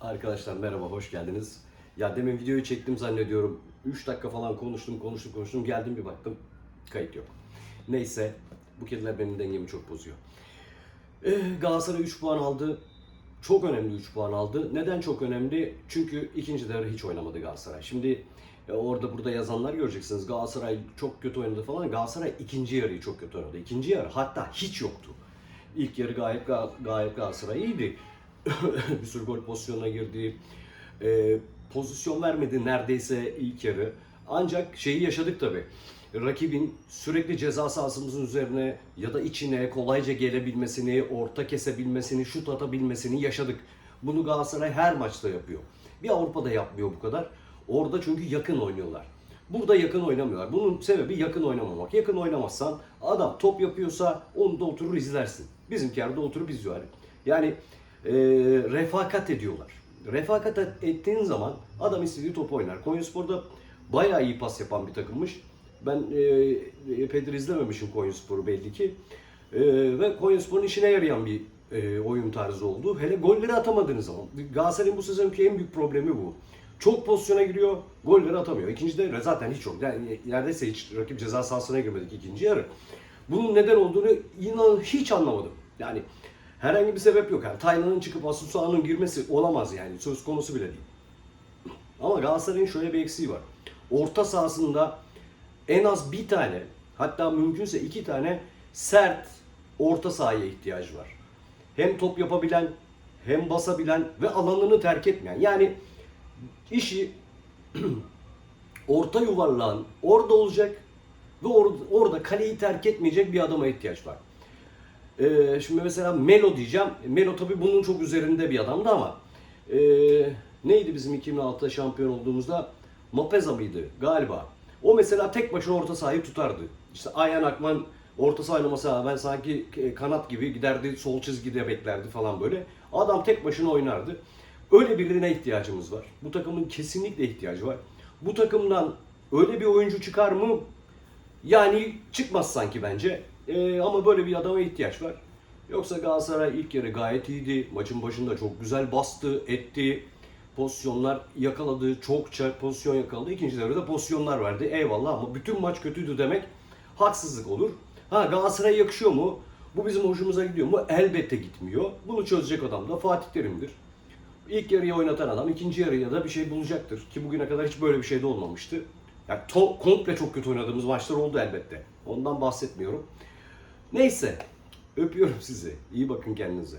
Arkadaşlar merhaba, hoş geldiniz. Ya demin videoyu çektim zannediyorum. 3 dakika falan konuştum, konuştum, konuştum. Geldim bir baktım, kayıt yok. Neyse, bu kediler benim dengemi çok bozuyor. Ee, Galatasaray 3 puan aldı. Çok önemli 3 puan aldı. Neden çok önemli? Çünkü ikinci devre hiç oynamadı Galatasaray. Şimdi e, orada burada yazanlar göreceksiniz. Galatasaray çok kötü oynadı falan. Galatasaray ikinci yarıyı çok kötü oynadı. İkinci yarı hatta hiç yoktu. İlk yarı gayet gayet Galatasaray iyiydi. bir sürü gol pozisyonuna girdi. Ee, pozisyon vermedi neredeyse ilk yarı. Ancak şeyi yaşadık tabi. Rakibin sürekli ceza sahasımızın üzerine ya da içine kolayca gelebilmesini, orta kesebilmesini, şut atabilmesini yaşadık. Bunu Galatasaray her maçta yapıyor. Bir Avrupa'da yapmıyor bu kadar. Orada çünkü yakın oynuyorlar. Burada yakın oynamıyorlar. Bunun sebebi yakın oynamamak. Yakın oynamazsan adam top yapıyorsa onu da oturur izlersin. Bizimki yerde oturup izliyor. Yani e, refakat ediyorlar. Refakat ettiğin zaman adam istediği topu oynar. Konyaspor'da bayağı iyi pas yapan bir takımmış. Ben e, epeydir izlememişim Konyaspor'u belli ki. E, ve Konyaspor'un işine yarayan bir e, oyun tarzı oldu. Hele golleri atamadığınız zaman. Galatasaray'ın bu sezonki en büyük problemi bu. Çok pozisyona giriyor, golleri atamıyor. İkinci devre zaten hiç yok. Yani neredeyse hiç rakip ceza sahasına girmedik ikinci yarı. Bunun neden olduğunu inan hiç anlamadım. Yani herhangi bir sebep yok. Yani Taylan'ın çıkıp Asusa'nın girmesi olamaz yani. Söz konusu bile değil. Ama Galatasaray'ın şöyle bir eksiği var. Orta sahasında en az bir tane hatta mümkünse iki tane sert orta sahaya ihtiyacı var. Hem top yapabilen hem basabilen ve alanını terk etmeyen. Yani işi orta yuvarlağın orada olacak ve or- orada kaleyi terk etmeyecek bir adama ihtiyaç var. Ee, şimdi mesela Melo diyeceğim. Melo tabi bunun çok üzerinde bir adamdı ama ee, neydi bizim 2006'da şampiyon olduğumuzda? Mapeza mıydı galiba? O mesela tek başına orta sahayı tutardı. İşte Ayhan Akman orta saha oynaması ben sanki kanat gibi giderdi sol çizgide beklerdi falan böyle. Adam tek başına oynardı. Öyle birine ihtiyacımız var. Bu takımın kesinlikle ihtiyacı var. Bu takımdan öyle bir oyuncu çıkar mı? Yani çıkmaz sanki bence. Ee, ama böyle bir adama ihtiyaç var. Yoksa Galatasaray ilk yarı gayet iyiydi. Maçın başında çok güzel bastı, etti. Pozisyonlar yakaladı, çokça pozisyon yakaladı. İkinci devrede pozisyonlar verdi. Eyvallah ama bütün maç kötüydü demek haksızlık olur. Ha Galatasaray'a yakışıyor mu? Bu bizim hoşumuza gidiyor mu? Elbette gitmiyor. Bunu çözecek adam da Fatih Terim'dir. İlk yarıyı oynatan adam ikinci yarıya da bir şey bulacaktır. Ki bugüne kadar hiç böyle bir şey de olmamıştı. Yani to- komple çok kötü oynadığımız maçlar oldu elbette. Ondan bahsetmiyorum. Neyse. Öpüyorum sizi. İyi bakın kendinize.